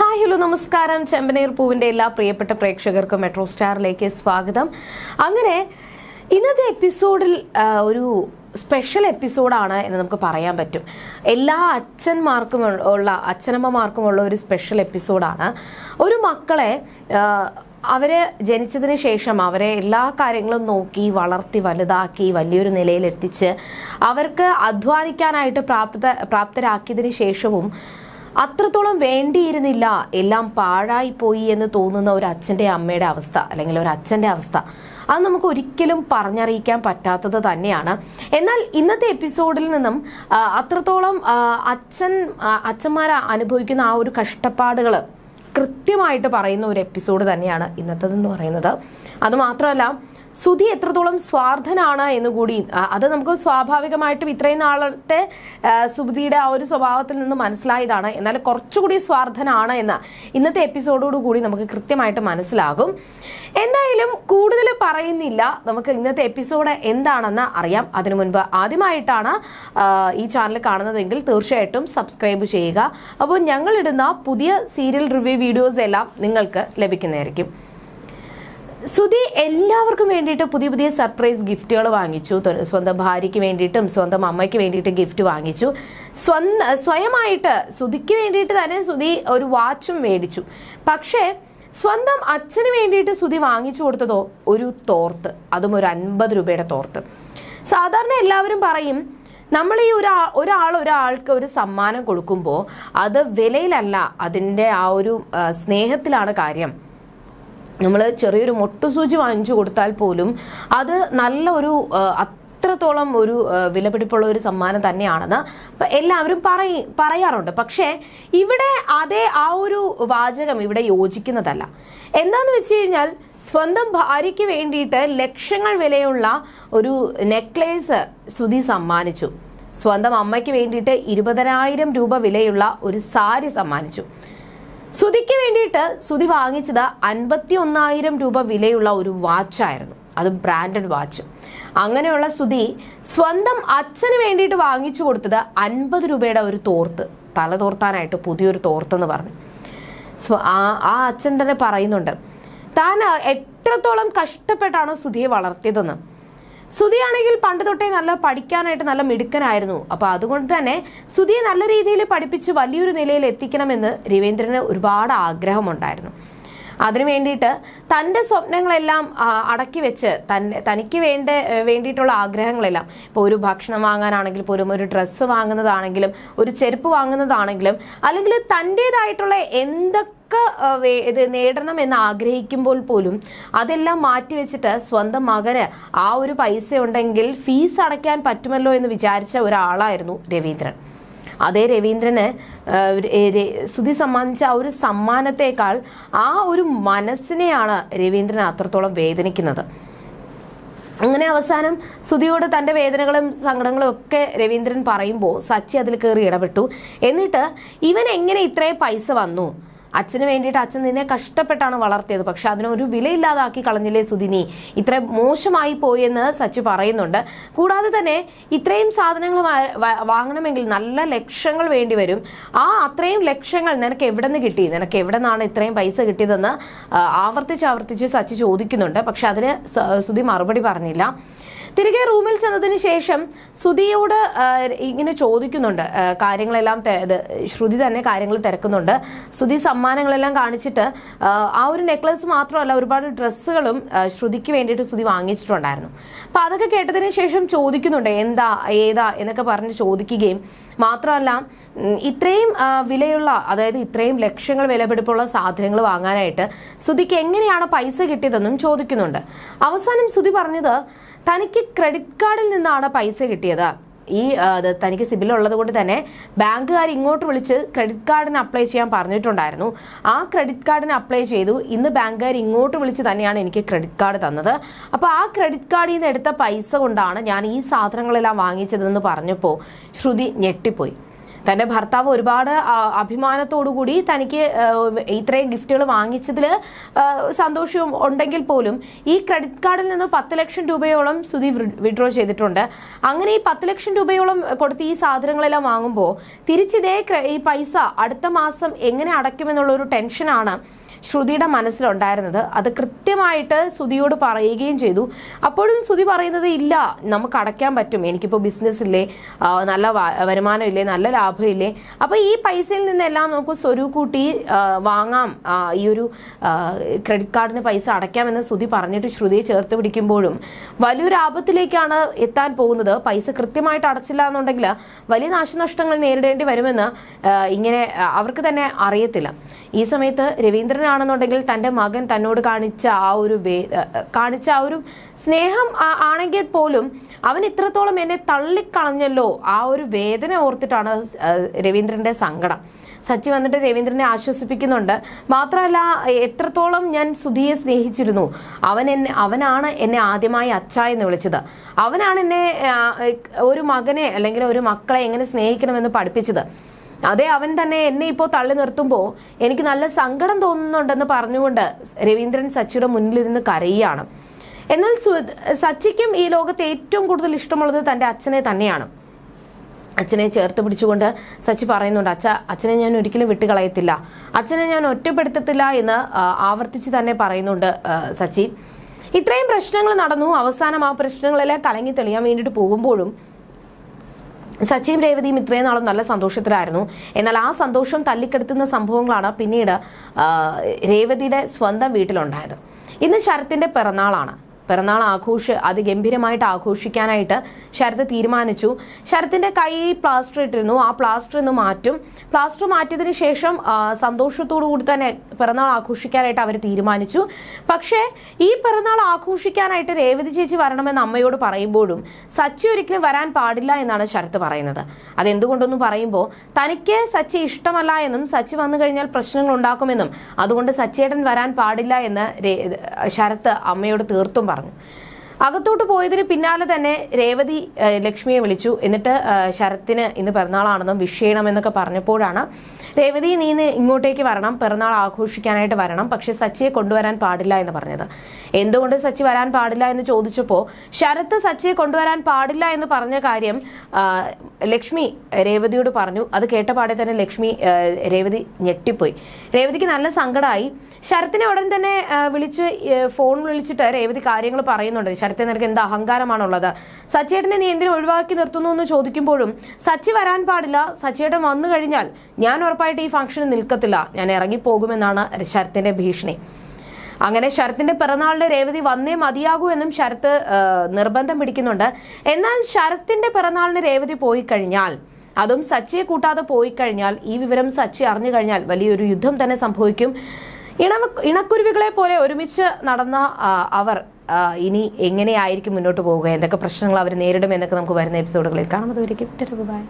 Hi hello നമസ്കാരം. ചെമ്പനീർ പൂവിന്റെ എല്ലാ പ്രിയപ്പെട്ട പ്രേക്ഷകർക്കും മെട്രോ സ്റ്റാറിലേക്ക് സ്വാഗതം. അങ്ങനെ ഇന്നത്തെ എപ്പിസോഡിൽ ഒരു സ്പെഷ്യൽ എപ്പിസോഡാണ് എന്ന് നമുക്ക് പറയാൻ പറ്റും. എല്ലാ അച്ഛന്മാർക്കും ഉള്ള അച്ഛനമ്മമാർക്കുമുള്ള ഒരു സ്പെഷ്യൽ എപ്പിസോഡാണ്. ഒരു മക്കളെ അവരെ ജനിച്ചതിന് ശേഷം അവരെ എല്ലാ കാര്യങ്ങളും നോക്കി വളർത്തി വലുതാക്കി വലിയൊരു നിലയിലെത്തിച്ച് അവർക്ക് അധ്വാനിക്കാനായിട്ട് പ്രാപ്ത പ്രാപ്തരാക്കിയതിന് ശേഷവും അത്രത്തോളം വേണ്ടിയിരുന്നില്ല. എല്ലാം പാഴായി പോയി എന്ന് തോന്നുന്ന ഒരു അച്ഛന്റെ അമ്മയുടെ അവസ്ഥ അല്ലെങ്കിൽ ഒരു അച്ഛന്റെ അവസ്ഥ. അത് നമുക്ക് ഒരിക്കലും പറഞ്ഞറിയിക്കാൻ പറ്റാത്തത് തന്നെയാണ്. എന്നാൽ ഇന്നത്തെ എപ്പിസോഡിൽ നിന്നും അത്രത്തോളം അച്ഛൻ അച്ഛന്മാർ അനുഭവിക്കുന്ന ആ ഒരു കഷ്ടപ്പാടുകൾ കൃത്യമായിട്ട് പറയുന്ന ഒരു എപ്പിസോഡ് തന്നെയാണ് ഇന്നത്തേതെന്ന് പറയുന്നത്. അത് മാത്രമല്ല സുധി എത്രത്തോളം സ്വാർത്ഥനാണ് എന്ന് കൂടി അത് നമുക്ക് സ്വാഭാവികമായിട്ടും ഇത്രയും നാളത്തെ സുധിയുടെ ആ ഒരു സ്വഭാവത്തിൽ നിന്ന് മനസ്സിലായതാണ്. എന്നാൽ കുറച്ചുകൂടി സ്വാർത്ഥനാണ് എന്ന് ഇന്നത്തെ എപ്പിസോഡോട് കൂടി നമുക്ക് കൃത്യമായിട്ട് മനസ്സിലാകും. എന്തായാലും കൂടുതൽ പറയുന്നില്ല. നമുക്ക് ഇന്നത്തെ എപ്പിസോഡ് എന്താണെന്ന് അറിയാം. അതിനു മുൻപ് ആദ്യമായിട്ടാണ് ഈ ചാനൽ കാണുന്നതെങ്കിൽ തീർച്ചയായിട്ടും സബ്സ്ക്രൈബ് ചെയ്യുക. അപ്പോൾ ഞങ്ങളിടുന്ന പുതിയ സീരിയൽ റിവ്യൂ വീഡിയോസ് എല്ലാം നിങ്ങൾക്ക് ലഭിക്കുന്നതായിരിക്കും. സുധി എല്ലാവർക്കും വേണ്ടിയിട്ട് പുതിയ പുതിയ സർപ്രൈസ് ഗിഫ്റ്റുകൾ വാങ്ങിച്ചു. സ്വന്തം ഭാര്യയ്ക്ക് വേണ്ടിയിട്ടും സ്വന്തം അമ്മയ്ക്ക് വേണ്ടിയിട്ട് ഗിഫ്റ്റ് വാങ്ങിച്ചു. സ്വന്ത സ്വയമായിട്ട് സുധിക്ക് വേണ്ടിയിട്ട് തന്നെ സുധി ഒരു വാച്ചും മേടിച്ചു. പക്ഷേ സ്വന്തം അച്ഛന് വേണ്ടിയിട്ട് സുധി വാങ്ങിച്ചു കൊടുത്തതോ ഒരു തോർത്ത്. അതും ഒരു അൻപത് രൂപയുടെ തോർത്ത്. സാധാരണ എല്ലാവരും പറയും നമ്മൾ ഈ ഒരാ ഒരാൾ ഒരാൾക്ക് ഒരു സമ്മാനം കൊടുക്കുമ്പോൾ അത് വിലയിലല്ല അതിന്റെ ആ ഒരു സ്നേഹത്തിലാണ് കാര്യം. നമ്മൾ ചെറിയൊരു മൊട്ടുസൂചി വാങ്ങിച്ചു കൊടുത്താൽ പോലും അത് നല്ല ഒരു അത്രത്തോളം ഒരു വിലപിടിപ്പുള്ള ഒരു സമ്മാനം തന്നെയാണെന്ന് എല്ലാവരും പറയ പറയാറുണ്ട്. പക്ഷേ ഇവിടെ അതേ ആ ഒരു വാചകം ഇവിടെ യോജിക്കുന്നതല്ല. എന്താന്ന് വെച്ച് കഴിഞ്ഞാൽ സ്വന്തം ഭാര്യയ്ക്ക് വേണ്ടിയിട്ട് ലക്ഷങ്ങൾ വിലയുള്ള ഒരു നെക്ലേസ് സുധി സമ്മാനിച്ചു. സ്വന്തം അമ്മയ്ക്ക് വേണ്ടിയിട്ട് ഇരുപതിനായിരം രൂപ വിലയുള്ള ഒരു സാരി സമ്മാനിച്ചു. സുധിക്ക് വേണ്ടിയിട്ട് സുതി വാങ്ങിച്ചത് അൻപത്തി ഒന്നായിരം രൂപ വിലയുള്ള ഒരു വാച്ചായിരുന്നു അതും ബ്രാൻഡഡ് വാച്ച് അങ്ങനെയുള്ള സുതി സ്വന്തം അച്ഛന് വേണ്ടിയിട്ട് വാങ്ങിച്ചു കൊടുത്തത് അൻപത് രൂപയുടെ ഒരു തോർത്ത്. തല തോർത്താനായിട്ട് പുതിയൊരു തോർത്തെന്ന് പറഞ്ഞു. സ്വ- ആ ആ അച്ഛൻ തന്നെ പറയുന്നുണ്ട്. താൻ എത്രത്തോളം കഷ്ടപ്പെട്ടാണോ സുധിയെ വളർത്തിയതെന്ന്. സുധിയാണെങ്കിൽ പണ്ട് തൊട്ടേ നല്ല പഠിക്കാനായിട്ട് നല്ല മിടുക്കനായിരുന്നു. അപ്പൊ അതുകൊണ്ട് തന്നെ സുധിയെ നല്ല രീതിയിൽ പഠിപ്പിച്ച് വലിയൊരു നിലയിൽ എത്തിക്കണമെന്ന് രവീന്ദ്രന് ഒരുപാട് ആഗ്രഹമുണ്ടായിരുന്നു. അതിനു വേണ്ടിയിട്ട് തന്റെ സ്വപ്നങ്ങളെല്ലാം അടക്കി വെച്ച് തന്റെ തനിക്ക് വേണ്ട വേണ്ടിയിട്ടുള്ള ആഗ്രഹങ്ങളെല്ലാം. ഇപ്പോൾ ഒരു ഭക്ഷണം വാങ്ങാനാണെങ്കിൽ പോലും ഒരു ഡ്രസ്സ് വാങ്ങുന്നതാണെങ്കിലും ഒരു ചെരുപ്പ് വാങ്ങുന്നതാണെങ്കിലും അല്ലെങ്കിൽ തന്റേതായിട്ടുള്ള എന്തൊക്കെ ഇത് നേടണം എന്ന് ആഗ്രഹിക്കുമ്പോൾ പോലും അതെല്ലാം മാറ്റിവെച്ചിട്ട് സ്വന്തം മകന് ആ ഒരു പൈസ ഉണ്ടെങ്കിൽ ഫീസ് അടയ്ക്കാൻ പറ്റുമല്ലോ എന്ന് വിചാരിച്ച ഒരാളായിരുന്നു രവീന്ദ്രൻ. അതേ രവീന്ദ്രന് സുധി സമ്മാനിച്ച ആ ഒരു സമ്മാനത്തെക്കാൾ ആ ഒരു മനസ്സിനെയാണ് രവീന്ദ്രൻ അത്രത്തോളം വേദനിക്കുന്നത്. അങ്ങനെ അവസാനം സുധിയോട് തന്റെ വേദനകളും സങ്കടങ്ങളും ഒക്കെ രവീന്ദ്രൻ പറയുമ്പോൾ സച്ചി അതിൽ കയറി ഇടപെട്ടു. എന്നിട്ട് ഇവൻ എങ്ങനെ ഇത്രയും പൈസ വന്നു? അച്ഛന് വേണ്ടിയിട്ട് അച്ഛൻ നിന്നെ കഷ്ടപ്പെട്ടാണ് വളർത്തിയത്. പക്ഷെ അതിനൊരു വിലയില്ലാതാക്കി കളഞ്ഞില്ലേ സുധിനി? ഇത്ര മോശമായി പോയെന്ന് സച്ചു പറയുന്നുണ്ട്. കൂടാതെ തന്നെ ഇത്രയും സാധനങ്ങൾ വാങ്ങണമെങ്കിൽ നല്ല ലക്ഷങ്ങൾ വേണ്ടി വരും. ആ അത്രയും ലക്ഷങ്ങൾ നിനക്ക് എവിടെ നിന്ന് കിട്ടി? നിനക്ക് എവിടെ നിന്നാണ് ഇത്രയും പൈസ കിട്ടിയതെന്ന് ആവർത്തിച്ച് ആവർത്തിച്ച് സച്ചു ചോദിക്കുന്നുണ്ട്. പക്ഷെ അതിന് സുധി മറുപടി പറഞ്ഞില്ല. തിരികെ റൂമിൽ ചെന്നതിന് ശേഷം സുധിയോട് ഇങ്ങനെ ചോദിക്കുന്നുണ്ട്. കാര്യങ്ങളെല്ലാം ശ്രുതി തന്നെ കാര്യങ്ങൾ തിരക്കുന്നുണ്ട്. സുധി സമ്മാനങ്ങളെല്ലാം കാണിച്ചിട്ട് ആ, ഒരു നെക്ലസ് മാത്രമല്ല ഒരുപാട് ഡ്രസ്സുകളും ശ്രുതിക്ക് വേണ്ടിയിട്ട് സുധി വാങ്ങിച്ചിട്ടുണ്ടായിരുന്നു. അപ്പൊ അതൊക്കെ കേട്ടതിന് ശേഷം ചോദിക്കുന്നുണ്ട് എന്താ ഏതാ? എന്നൊക്കെ പറഞ്ഞ് ചോദിക്കുകയും മാത്രമല്ല ഇത്രയും വിലയുള്ള അതായത് ഇത്രയും ലക്ഷങ്ങൾ വിലപിടിപ്പുള്ള സാധനങ്ങൾ വാങ്ങാനായിട്ട് സുധിക്ക് എങ്ങനെയാണ് പൈസ കിട്ടിയതെന്നും ചോദിക്കുന്നുണ്ട്. അവസാനം സുധി പറഞ്ഞത് തനിക്ക് ക്രെഡിറ്റ് കാർഡിൽ നിന്നാണ് പൈസ കിട്ടിയത്. ഈ തനിക്ക് സിബിൽ ഉള്ളത് കൊണ്ട് തന്നെ ബാങ്കുകാർ ഇങ്ങോട്ട് വിളിച്ച് ക്രെഡിറ്റ് കാർഡിന് അപ്ലൈ ചെയ്യാൻ പറഞ്ഞിട്ടുണ്ടായിരുന്നു. ആ ക്രെഡിറ്റ് കാർഡിന് അപ്ലൈ ചെയ്തു. ഇന്ന് ബാങ്കുകാർ ഇങ്ങോട്ട് വിളിച്ച് തന്നെയാണ് എനിക്ക് ക്രെഡിറ്റ് കാർഡ് തന്നത്. അപ്പോൾ ആ ക്രെഡിറ്റ് കാർഡിൽ നിന്ന് എടുത്ത പൈസ കൊണ്ടാണ് ഞാൻ ഈ സാധനങ്ങളെല്ലാം വാങ്ങിച്ചതെന്ന് പറഞ്ഞപ്പോൾ ശ്രുതി ഞെട്ടിപ്പോയി. തന്റെ ഭർത്താവ് ഒരുപാട് അഭിമാനത്തോടുകൂടി തനിക്ക് ഇത്രയും ഗിഫ്റ്റുകൾ വാങ്ങിച്ചതിൽ സന്തോഷവും ഉണ്ടെങ്കിൽ പോലും ഈ ക്രെഡിറ്റ് കാർഡിൽ നിന്ന് പത്ത് ലക്ഷം രൂപയോളം സുധി വിഡ്രോ ചെയ്തിട്ടുണ്ട്. അങ്ങനെ ഈ പത്ത് ലക്ഷം രൂപയോളം കൊടുത്ത് ഈ സാധനങ്ങളെല്ലാം വാങ്ങുമ്പോൾ തിരിച്ചിതേ ഈ പൈസ അടുത്ത മാസം എങ്ങനെ അടയ്ക്കുമെന്നുള്ള ഒരു ടെൻഷനാണ്. ശ്രുതിയുടെ മനസ്സിലുണ്ടായിരുന്നത്. അത് കൃത്യമായിട്ട് ശ്രുതിയോട് പറയുകയും ചെയ്തു. അപ്പോഴും ശ്രുതി പറയുന്നത് ഇല്ല നമുക്ക് അടയ്ക്കാൻ പറ്റും. എനിക്കിപ്പോൾ ബിസിനസ് ഇല്ലേ നല്ല വരുമാനം ഇല്ലേ നല്ല ലാഭം ഇല്ലേ അപ്പോൾ ഈ പൈസയിൽ നിന്നെല്ലാം നമുക്ക് സ്വരൂ കൂട്ടി വാങ്ങാം. ഈ ഒരു ക്രെഡിറ്റ് കാർഡിന് പൈസ അടയ്ക്കാമെന്ന് ശ്രുതി പറഞ്ഞിട്ട് ശ്രുതിയെ ചേർത്ത് പിടിക്കുമ്പോഴും വലിയൊരു ആപത്തിലേക്കാണ് എത്താൻ പോകുന്നത്. പൈസ കൃത്യമായിട്ട് അടച്ചില്ല എന്നുണ്ടെങ്കിൽ വലിയ നാശനഷ്ടങ്ങൾ നേരിടേണ്ടി വരുമെന്ന് ഇങ്ങനെ അവർക്ക് തന്നെ അറിയത്തില്ല. ഈ സമയത്ത് രവീന്ദ്രനാണെന്നുണ്ടെങ്കിൽ തന്റെ മകൻ തന്നോട് കാണിച്ച ആ ഒരു കാണിച്ച ആ ഒരു സ്നേഹം ആണെങ്കിൽ പോലും അവൻ ഇത്രത്തോളം എന്നെ തള്ളിക്കളഞ്ഞല്ലോ. ആ ഒരു വേദന ഓർത്തിട്ടാണ് രവീന്ദ്രന്റെ സങ്കടം. സച്ചി വന്നിട്ട് രവീന്ദ്രനെ ആശ്വസിപ്പിക്കുന്നുണ്ട്. മാത്രമല്ല എത്രത്തോളം ഞാൻ സുധിയെ സ്നേഹിച്ചിരുന്നു. അവൻ എന്നെ അവനാണ് എന്നെ ആദ്യമായി അച്ഛ എന്ന് വിളിച്ചത്. അവനാണ് എന്നെ ഒരു മകനെ അല്ലെങ്കിൽ ഒരു മക്കളെ എങ്ങനെ സ്നേഹിക്കണമെന്ന് പഠിപ്പിച്ചത്. അതെ അവൻ തന്നെ എന്നെ ഇപ്പോൾ തള്ളി നിർത്തുമ്പോൾ എനിക്ക് നല്ല സങ്കടം തോന്നുന്നുണ്ടെന്ന് പറഞ്ഞുകൊണ്ട് രവീന്ദ്രൻ സച്ചിയുടെ മുന്നിലിരുന്ന് കരയുകയാണ്. എന്നാൽ സച്ചിക്കും ഈ ലോകത്ത് ഏറ്റവും കൂടുതൽ ഇഷ്ടമുള്ളത് തന്റെ അച്ഛനെ തന്നെയാണ്. അച്ഛനെ ചേർത്ത് പിടിച്ചുകൊണ്ട് സച്ചി പറയുന്നുണ്ട് അച്ഛ അച്ഛനെ ഞാൻ ഒരിക്കലും വിട്ടുകളയത്തില്ല. അച്ഛനെ ഞാൻ ഒറ്റപ്പെടുത്തത്തില്ല എന്ന് ആവർത്തിച്ച് തന്നെ പറയുന്നുണ്ട് സച്ചി. ഇത്രയും പ്രശ്നങ്ങൾ നടന്നു. അവസാനം ആ പ്രശ്നങ്ങളെല്ലാം കളങ്ങി തെളിയാൻ വേണ്ടിയിട്ട് പോകുമ്പോഴും സച്ചിയും രേവതിയും ഇത്രയും നാളും നല്ല സന്തോഷത്തിലായിരുന്നു. എന്നാൽ ആ സന്തോഷം തല്ലിക്കെടുത്തുന്ന സംഭവങ്ങളാണ് പിന്നീട് രേവതിയുടെ സ്വന്തം വീട്ടിലുണ്ടായത്. ഇന്ന് ശരത്തിന്റെ പിറന്നാളാണ്. പിറന്നാൾ ആഘോഷ അതിഗംഭീരമായിട്ട് ആഘോഷിക്കാനായിട്ട് ശരത് തീരുമാനിച്ചു. ശരത്തിന്റെ കൈ പ്ലാസ്റ്റർ ഇട്ടിരുന്നു. ആ പ്ലാസ്റ്റർ ഇന്ന് മാറ്റും. പ്ലാസ്റ്റർ മാറ്റിയതിനു ശേഷം സന്തോഷത്തോടു കൂടി തന്നെ പിറന്നാൾ ആഘോഷിക്കാനായിട്ട് അവർ തീരുമാനിച്ചു. പക്ഷേ ഈ പിറന്നാൾ ആഘോഷിക്കാനായിട്ട് രേവതി ചേച്ചി വരണമെന്ന് അമ്മയോട് പറയുമ്പോഴും സച്ചി ഒരിക്കലും വരാൻ പാടില്ല എന്നാണ് ശരത് പറയുന്നത്. അതെന്തുകൊണ്ടെന്ന് പറയുമ്പോൾ തനിക്ക് സച്ചി ഇഷ്ടമല്ല എന്നും സച്ചി വന്നു കഴിഞ്ഞാൽ പ്രശ്നങ്ങൾ ഉണ്ടാക്കുമെന്നും അതുകൊണ്ട് സച്ചേട്ടൻ വരാൻ പാടില്ല എന്ന് ശരത് അമ്മയോട് തീർത്തും പറഞ്ഞു. 음 അകത്തോട്ട് പോയതിന് പിന്നാലെ തന്നെ രേവതി ലക്ഷ്മിയെ വിളിച്ചു. എന്നിട്ട് ശരത്തിന് ഇന്ന് പിറന്നാളാണെന്നും വിഷ് ചെയ്യണമെന്നൊക്കെ പറഞ്ഞപ്പോഴാണ് രേവതി നീ ഇന്ന് ഇങ്ങോട്ടേക്ക് വരണം. പിറന്നാൾ ആഘോഷിക്കാനായിട്ട് വരണം. പക്ഷെ സച്ചിയെ കൊണ്ടുവരാൻ പാടില്ല എന്ന് പറഞ്ഞത്. എന്തുകൊണ്ട് സച്ചി വരാൻ പാടില്ല എന്ന് ചോദിച്ചപ്പോൾ ശരത്ത് സച്ചിയെ കൊണ്ടുവരാൻ പാടില്ല എന്ന് പറഞ്ഞ കാര്യം ലക്ഷ്മി രേവതിയോട് പറഞ്ഞു. അത് കേട്ട പാടെ തന്നെ ലക്ഷ്മി രേവതി ഞെട്ടിപ്പോയി. രേവതിക്ക് നല്ല സങ്കടമായി ശരത്തിനെ ഉടൻ തന്നെ വിളിച്ച് ഫോൺ വിളിച്ചിട്ട് രേവതി കാര്യങ്ങൾ പറയുന്നുണ്ട്. ശരത്തെ നിനക്ക് എന്ത് അഹങ്കാരമാണുള്ളത്? സച്ചേട്ടനെ നീ എന്തിനു ഒഴിവാക്കി നിർത്തുന്നു എന്ന് ചോദിക്കുമ്പോഴും സച്ചി വരാൻ പാടില്ല. സച്ചേട്ടൻ വന്നു കഴിഞ്ഞാൽ ഞാൻ ഉറപ്പായിട്ട് ഈ ഫംഗ്ഷന് നിൽക്കത്തില്ല. ഞാൻ ഇറങ്ങിപ്പോകുമെന്നാണ് ശരത്തിന്റെ ഭീഷണി. അങ്ങനെ ശരത്തിന്റെ പിറന്നാളിന് രേവതി വന്നേ മതിയാകൂ എന്നും ശരത്ത് നിർബന്ധം പിടിക്കുന്നുണ്ട്. എന്നാൽ ശരത്തിന്റെ പിറന്നാളിന് രേവതി പോയി കഴിഞ്ഞാൽ അതും സച്ചിയെ കൂട്ടാതെ പോയി കഴിഞ്ഞാൽ ഈ വിവരം സച്ചി അറിഞ്ഞു കഴിഞ്ഞാൽ വലിയൊരു യുദ്ധം തന്നെ സംഭവിക്കും. ഇണവ ഇണക്കുരുവികളെ പോലെ ഒരുമിച്ച് നടന്ന അവർ ഇനി എങ്ങനെയായിരിക്കും മുന്നോട്ട് പോവുക? എന്തൊക്കെ പ്രശ്നങ്ങൾ അവർ നേരിടും എന്നൊക്കെ നമുക്ക് വരുന്ന എപ്പിസോഡുകളിൽ കാണാം. അതുവരെയും ബൈ